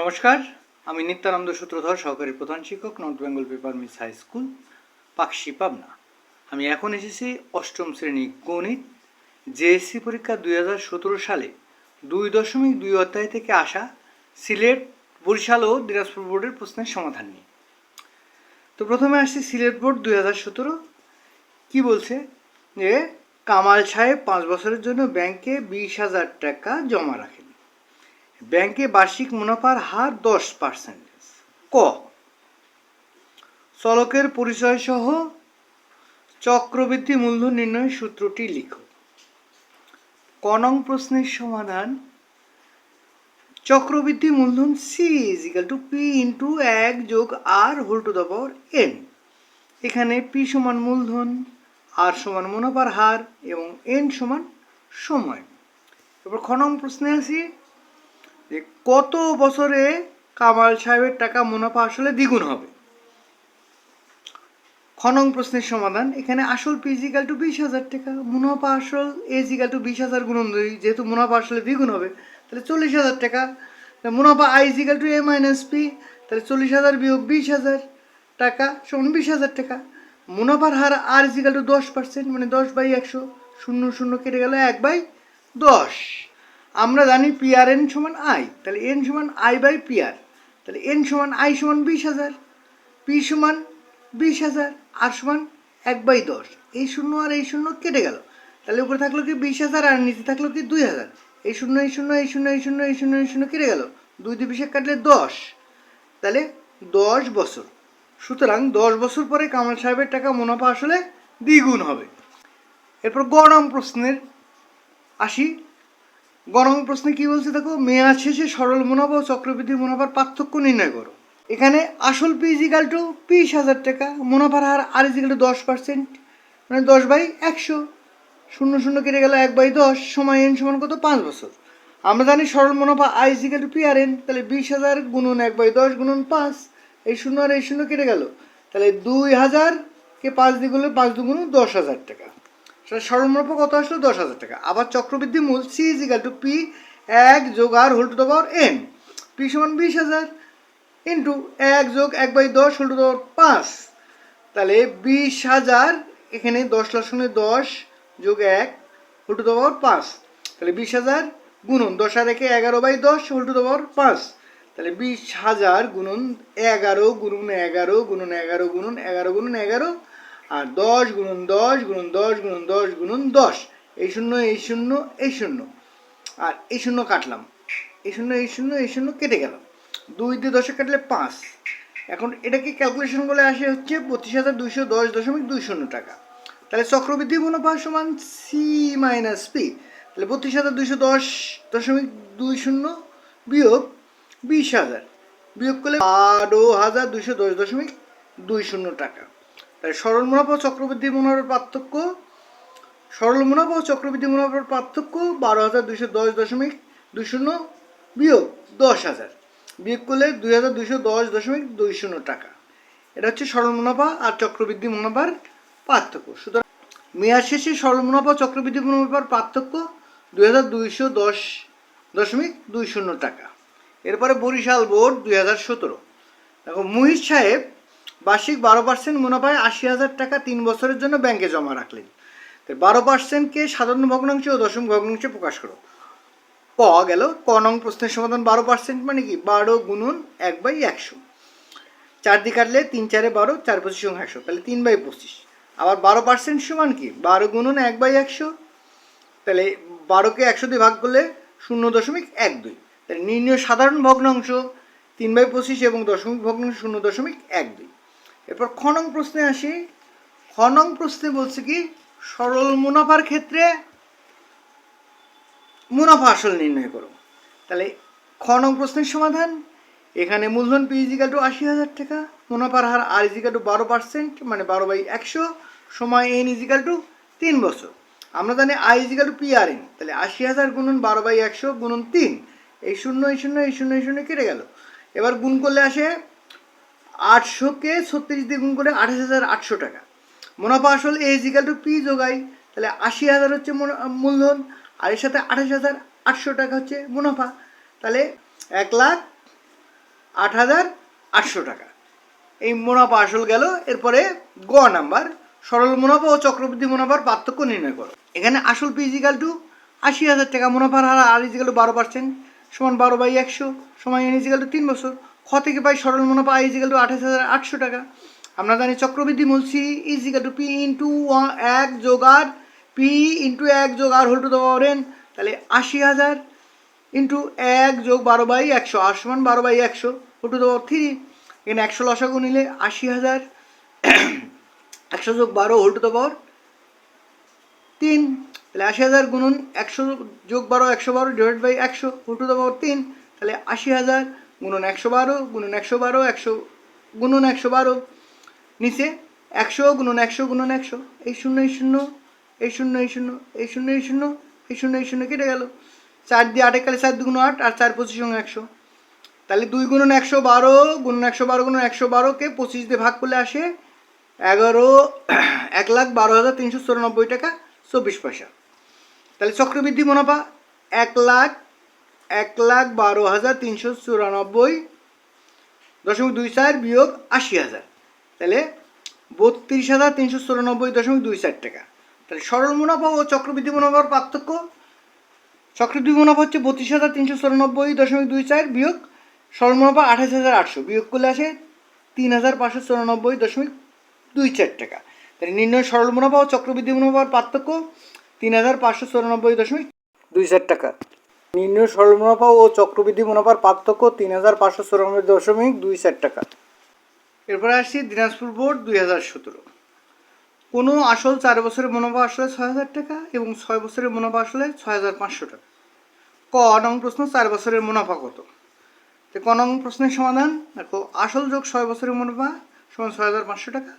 নমস্কার, আমি নিত্যানন্দ সূত্রধর, সহকারী প্রধান শিক্ষক, North Bengal paper mills high school, Pakshi Pabna. আমি এখন এসেছি অষ্টম শ্রেণি গণিত জেএসসি পরীক্ষা দুই হাজার সতেরো সালে। দুই দশমিক দুই অধ্যায় থেকে আসা সিলেট, বরিশাল ও দিনাজপুর বোর্ডের প্রশ্নের সমাধান নিয়ে। তো প্রথমে আসছি সিলেট বোর্ড দুই হাজার সতেরো। কী বলছে? যে কামাল সাহেব পাঁচ বছরের জন্য ব্যাংকে বিশ হাজার টাকা জমা রাখেন। ব্যাংকে বার্ষিক মুনাফার হার দশ পার্সেন্টেজ ক? চলকের পরিচয় সহ চক্রবৃদ্ধি মূলধন নির্ণয়ের সূত্রটি লিখো। ক নং প্রশ্নের সমাধান। চক্রবৃদ্ধি মূলধন C is equal to P into এক যোগ R whole to the power N এখানে পি সমান মূলধন আর সমান মুনাফার হার এবং এন সমান সময়। এবার খ নং প্রশ্নে আসি। যে কত বছরে কামাল সাহেবের টাকা মুনাফা আসলে দ্বিগুণ হবে? খনং প্রশ্নের সমাধান, এখানে আসল পিজিক্যাল টু বিশ হাজার টাকা, মুনাফা আসল এজিক্যাল টু বিশ হাজার গুণন দুই, যেহেতু মুনাফা আসলে দ্বিগুণ হবে, তাহলে চল্লিশ হাজার টাকা মুনাফা is equal to A minus P তাহলে চল্লিশ হাজার বিয়োগ বিশ হাজার টাকা সমান বিশ হাজার টাকা। মুনাফার হার আর ইজিক্যাল টু দশ পার্সেন্ট মানে দশ বাই একশো, শূন্য শূন্য কেটে গেল এক বাই দশ। আমরা জানি পি আর এন সমান আই তাহলে এন সমান আই বাই পি আর তাহলে এন সমান আই সমান বিশ হাজার পি সমান বিশ হাজার আর সমান এক বাই দশ। এই শূন্য আর এই শূন্য কেটে গেল। তাহলে উপরে থাকল কি বিশ হাজার আর নিচে থাকল কি দুই হাজার। এই শূন্য এই শূন্য এই শূন্য এই শূন্য এই শূন্য এই শূন্য কেটে গেল। দুই দুই বিশে কাটলে দশ। তাহলে দশ বছর। সুতরাং দশ বছর পরে কামাল সাহেবের টাকা মুনাফা আসলে দ্বিগুণ হবে। এরপর গরম প্রশ্নের আসি। গরম প্রশ্নে কি বলছে দেখো? মেয়াদ শেষে সরল মুনাফা ও চক্রবৃদ্ধি মুনাফার পার্থক্য নির্ণয় করো। এখানে আসল পি টু বিশ হাজার টাকা, মুনাফার হার আর ইজিক্যাল টু দশ পার্সেন্ট মানে দশ বাই একশো। শূন্য শূন্য কেটে গেল এক বাই দশ সময় এন সমান কত? পাঁচ বছর। আমরা জানি সরল মুনাফা I is equal to P R N তাহলে বিশ হাজার গুণন এক বাই দশ গুণন পাঁচ, এই শূন্য আর এই শূন্য কেটে গেল। তাহলে দুই হাজারকে পাঁচ দ্বিগুণে পাঁচ দুগুণ দশ হাজার টাকা। সরল কত আসলো? দশ হাজার টাকা। আবার চক্রবৃদ্ধি মূল সি ইজ টু পি এক যোগ R whole to the power N P সমান বিশ হাজার ইন্টু এক যোগ এক বাই দশ হোল টু দ্য পাওয়ার পাঁচ। তাহলে বিশ হাজার এখানে দশ লক্ষণে দশ যোগ এক হোল টু দ্য পাওয়ার পাঁচ। তাহলে বিশ হাজার গুণন দশ আর একে এগারো বাই দশ হোল টু দ্য পাওয়ার পাঁচ। তাহলে বিশ হাজার গুণন এগারো গুণন এগারো গুণন এগারো গুণন এগারো গুণন এগারো আর দশ গুণন দশ গুণন দশ গুণন দশ গুণন দশ। এই শূন্য এই শূন্য এই শূন্য। আর এই শূন্য কাটলাম। এই শূন্য এই শূন্য এই শূন্য কেটে গেল। দুই দিয়ে দশে কাটলে পাঁচ। এখন এটাকে ক্যালকুলেশন করে আসে হচ্ছে পঁচিশ হাজার দুইশো দশ দশমিক দুই শূন্য টাকা। তাহলে চক্রবৃদ্ধি মুনাফা সমান সি মাইনাস পি তাহলে বত্রিশ হাজার দুইশো দশ দশমিক দুই শূন্য বিয়োগ বিশ হাজার। বিয়োগ করলে বারো হাজার দুইশো দশ দশমিক দুই শূন্য টাকা। তাই সরল মুনাফা ও চক্রবৃদ্ধি মুনাফার পার্থক্য সরল মুনাফা ও চক্রবৃদ্ধি মুনাফার পার্থক্য বারো হাজার দুইশো দশ দশমিক দুই শূন্য বিয়োগ দশ হাজার। বিয়োগ করলে দুই হাজার দুইশো দশ দশমিক দুই শূন্য টাকা। এটা হচ্ছে সরল মুনাফা আর চক্রবৃদ্ধি মুনাফার পার্থক্য। সুতরাং মেয়াদ শেষে সরল মুনাফা চক্রবৃদ্ধি মুনাফার পার্থক্য দুই হাজার দুইশো দশ দশমিক দুই শূন্য টাকা। এরপরে বরিশাল বোর্ড দুই হাজার সতেরো। দেখো মুহিত সাহেব বার্ষিক বারো পার্সেন্ট মুনাফায় আশি হাজার টাকা তিন বছরের জন্য ব্যাংকে জমা রাখলেন। বারো পার্সেন্টকে সাধারণ ভগ্নাংশ ও দশম ভগ্নাংশে প্রকাশ করো। ক গেল, ক নং প্রশ্নের সমাধান বারো পার্সেন্ট মানে কি? বারো গুণন এক বাই একশো। চার দিয়ে কাটলে তিন চারে বারো, চার পঁচিশ সঙ্গে একশো। তাহলে তিন বাই পঁচিশ। আবার বারো পার্সেন্ট সমান কি? বারো গুণন এক বাই একশো। তাহলে বারোকে একশো দিয়ে ভাগ করলে শূন্য দশমিক এক দুই। তাহলে নির্ণয় সাধারণ ভগ্নাংশ তিন বাই পঁচিশ এবং দশমিক ভগ্নাংশ শূন্য দশমিক এক দুই। এরপর খনং প্রশ্নে আসি। খনং প্রশ্নে বলছে কি, সরল মুনাফার ক্ষেত্রে মুনাফা আসল নির্ণয় করো। তাহলে খ নং প্রশ্নের সমাধান, এখানে মূলধন পি ইজিক্যাল টু আশি হাজার টাকা, মুনাফার হার আর ইজিক্যাল টু বারো পার্সেন্ট মানে বারো বাই একশো, সময় এন ইজিক্যাল টু তিন বছর। আমরা জানি I is equal to P R N তাহলে আশি হাজার গুণন বারো বাই একশো গুণন তিন, এই শূন্য এই শূন্য এই শূন্য এই শূন্য কেটে গেল। এবার গুণ করলে আসে আটশোকে ছত্রিশ দিয়ে গুণ করে আঠাশ হাজার আটশো টাকা। মুনাফা আসল এ ইজিক্যাল টু পি যোগাই, তাহলে আশি হাজার হচ্ছে মূলধন, আর এর সাথে আঠাশ হাজার আটশো টাকা হচ্ছে মুনাফা। তাহলে এক লাখ আট হাজার আটশো টাকা। এই মুনাফা আসল গেল, এরপরে গ নাম্বার, সরল মুনাফা ও চক্রবৃদ্ধি মুনাফার পার্থক্য নির্ণয় করো। এখানে আসল পি ফিজিক্যাল টু আশি হাজার টাকা, মুনাফার হার আর ইজিক্যাল টু বারো পার্সেন্ট সমান বারো বাই একশো, সমান এন ইজিক্যাল টু তিন বছর। খ থেকে পাই সরল মুনাফা আই ইজিক্যাল টু আঠাশ হাজার আটশো টাকা। আমরা জানি চক্রবৃদ্ধি মূল C is equal to P into এক যোগ আর পি ইন্টু এক যোগ R whole to the power N তাহলে আশি হাজার ইন্টু এক যোগ বারো বাই একশো, আর সমান বারো বাই একশো whole to the power three এখানে একশো লসাগু নিলে আশি হাজার, একশো যোগ বারো হোল টু দ্য পাওয়ার তিন, তাহলে আশি হাজার গুণন একশো যোগ বারো, একশো বারো ডিভাইড বাই একশো হোল টু দ্য পাওয়ার তিন, তাহলে আশি হাজার গুণন একশো বারো, গুণন একশো বারো, একশো, গুণন একশো বারো, নিচে একশো, গুণন একশো গুণন একশো, এই শূন্য এই শূন্য এই শূন্য এই শূন্য এই শূন্য এই শূন্য এই শূন্য এই শূন্য কেটে গেল। চার দিয়ে আটে কালে চার দুগুণ আট, আর চার পঁচিশ সঙ্গে একশো। তাহলে দুই গুণন একশো বারো, গুণন একশো বারো, গুণন একশো বারোকে পঁচিশ দিয়ে ভাগ করলে আসে এগারো, এক লাখ বারো হাজার তিনশো চুরানব্বই টাকা চব্বিশ পয়সা। তাহলে চক্রবৃদ্ধি মুনাফা এক লাখ এক লাখ বারো হাজার তিনশো চুরানব্বই দশমিক দুই চার বিয়োগ আশি হাজার। তাহলে বত্রিশ হাজার তিনশো চুরানব্বই দশমিক দুই চার টাকা। তাহলে সরল মুনাফা ও চক্রবৃদ্ধি মুনাফার পার্থক্য? চক্রবৃদ্ধি মুনাফা হচ্ছে বত্রিশ হাজার তিনশো চুরানব্বই দশমিক দুই চার বিয়োগ সরল মুনাফা আঠাশ হাজার আটশো। বিয়োগ করলে আসে তিন হাজার পাঁচশো চুরানব্বই দশমিক দুই চার টাকা। তাহলে নির্ণয় সরল মুনাফা ও চক্রবৃদ্ধি মুনাফার পার্থক্য তিন হাজার পাঁচশো চুরানব্বই দশমিক দুই চার টাকা। নির্ণয় সরল মুনাফা ও চক্রবৃদ্ধি মুনাফার পার্থক্য তিন হাজার পাঁচশো চুরানব্বই দশমিক দুই চার টাকা। এরপরে আসছি দিনাজপুর বোর্ড দুই হাজার সতেরো। কোনো আসল চার বছরের মুনাফা আসলে ছয় হাজার টাকা এবং ছয় বছরের মুনাফা আসলে ছয় হাজার পাঁচশো টাকা। ক, নং প্রশ্ন, চার বছরের মুনাফা কত? তো ক নং প্রশ্নের সমাধান, দেখো, আসল যোগ ছয় বছরের মুনাফা সমান ছয় হাজার পাঁচশো টাকা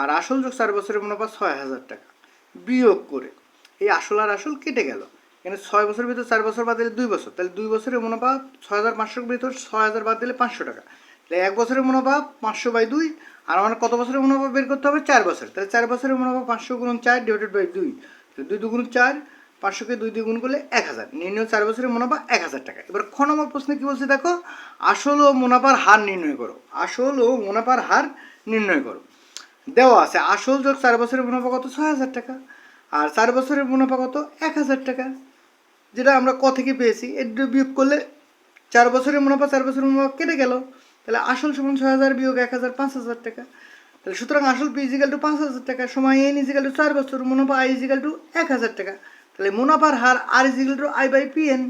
আর আসল যোগ চার বছরের মুনাফা ছয় হাজার টাকা। বিয়োগ করে, এই আসল আর আসল কেটে গেল। এখানে ছয় বছরের ভিতর, চার বছর বাদ দিলে দুই বছর। তাহলে দুই বছরের মুনাফা ছয় হাজার পাঁচশোর ভিতর ছয় হাজার বাদ দিলে পাঁচশো টাকা। তাহলে এক বছরের মুনাফা পাঁচশো বাই দুই, আর আমার কত বছরের মুনাফা বের করতে হবে? চার বছর তাহলে চার বছরের মুনাফা পাঁচশো গুণ চার ডিভাইডেড বাই দুই। তাহলে দুই দুগুণ চার, পাঁচশোকে দুই দুই গুণ করলে এক হাজার নির্ণয় চার বছরের মুনাফা এক হাজার টাকা। এবার খ নম্বর প্রশ্নে কী বলছে দেখো? আসল ও মুনাফার হার নির্ণয় করো। আসল ও মুনাফার হার নির্ণয় করো। দেওয়া আছে, আসল যোগ চার বছরের মুনাফা কত? ছয় হাজার টাকা। আর চার বছরের মুনাফা কত? এক হাজার টাকা। যেটা আমরা ক থেকে পেয়েছি, এর দিয়ে বিয়োগ করলে চার বছরের মুনাফা, চার বছরের মুনাফা কেটে গেল। তাহলে আসল সমান ছয় হাজার বিয়োগ এক হাজার পাঁচ হাজার টাকা। তাহলে সুতরাং আসল পি ইজিক্যাল টু পাঁচ হাজার টাকা সময় এন ইজিক্যাল টু চার বছর, মুনাফা আই ইজিক্যাল টু এক হাজার টাকা। তাহলে মুনাফার হার R is equal to I by P N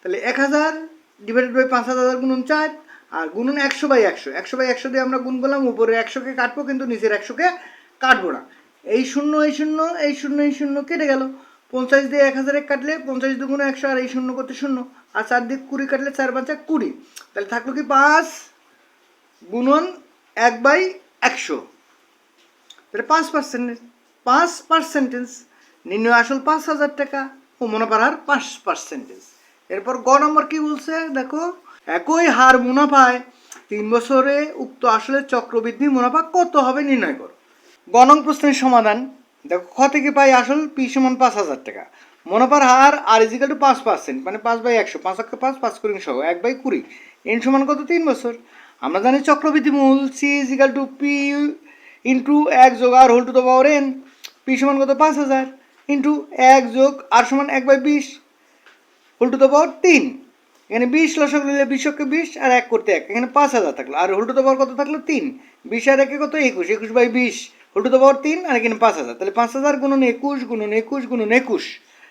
তাহলে এক হাজার ডিভাইডেড বাই পাঁচ হাজার গুণন চার, আর গুণন একশো বাই একশো। একশো বাই একশো দিয়ে আমরা গুণ করলাম, উপরে একশোকে কাটবো, কিন্তু নিচের একশোকে কাটবো না। এই শূন্য এই শূন্য এই শূন্য এই শূন্য কেটে গেল। পঞ্চাশ দিয়ে এক হাজারে কাটলে পঞ্চাশ দুগুণ একশো আর এই শূন্য করতে শূন্য, আর চার দিক কুড়ি কাটলে চার পাঁচ পাঁচা কুড়ি। তাহলে থাকল কি পাঁচ গুণন এক বাই একশো। তাহলে পাঁচ পার্সেন্টেজ পাঁচ পার্সেন্টেজ নির্ণয় আসল পাঁচ হাজার টাকা ও মুনাফার পাঁচ পার্সেন্টেজ। এরপর গ নম্বর কি বলছে? দেখো, একই হার মুনাফায় তিন বছরে উক্ত আসলে চক্রবৃদ্ধি মুনাফা কত হবে নির্ণয় করো। গ নং প্রশ্নের সমাধান। দেখো, খ থেকে পাই আসল পি সমান পাঁচ হাজার টাকা। মুনাফার হার আর ইজিক্যাল টু পাঁচ পার্সেন্ট মানে পাঁচ বাই একশো, পাঁচ অক্ষে পাঁচ পাঁচ কুড়ি সহ, এক বাই কুড়ি। এন সমান কত? তিন বছর। আমরা জানি চক্রবৃদ্ধি মূল C is equal to P into এক যোগ R whole to the power N P সমান কত? পাঁচ হাজার। ইন্টু এক যোগ আর সমান এক বাই বিশ হোল টু দ্য পাওয়ার তিন। এখানে বিশ লসক নিলে বিশকে বিশ আর এক করতে এক, এখানে পাঁচ হাজার থাকল। R whole to the power কত থাকল? তিন। বিশ আর একে কত? একুশ একুশ বাই বিশ। হোল টু দ্য পাওয়ার তিন, আর এখানে পাঁচ হাজার। তাহলে পাঁচ হাজার গুণন একুশ গুণন একুশ গুণন একুশ।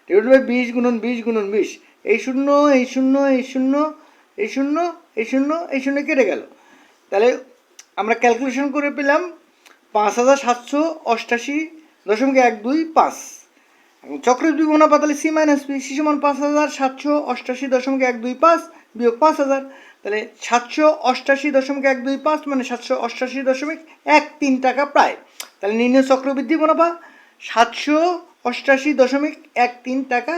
ডিভাইড বাই বিশ গুণন বিশ গুণন বিশ। এই শূন্য এই শূন্য এই শূন্য এই শূন্য এই শূন্য এই শূন্য কেটে গেল। তাহলে আমরা ক্যালকুলেশন করে পেলাম পাঁচ হাজার সাতশো অষ্টাশি দশমিক এক দুই পাঁচ। চক্রবৃদ্ধি মুনাফা তাহলে সি মাইনাস পি সি সমান পাঁচ হাজার সাতশো অষ্টাশি দশমিক এক দুই পাঁচ বিয়োগ পাঁচ হাজার। তাহলে সাতশো অষ্টাশি দশমিক এক দুই পাঁচ মানে সাতশো অষ্টাশি দশমিক এক তিন টাকা প্রায়। তাহলে নির্ণয় চক্রবৃদ্ধি মুনাফা সাতশো অষ্টাশি দশমিক এক তিন টাকা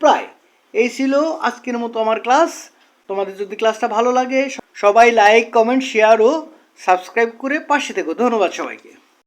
প্রায়। এই ছিল আজকের মতো আমার ক্লাস। তোমাদের যদি ক্লাসটা ভালো লাগে, সবাই লাইক, কমেন্ট শেয়ার ও সাবস্ক্রাইব করে পাশে থেকো। ধন্যবাদ সবাইকে।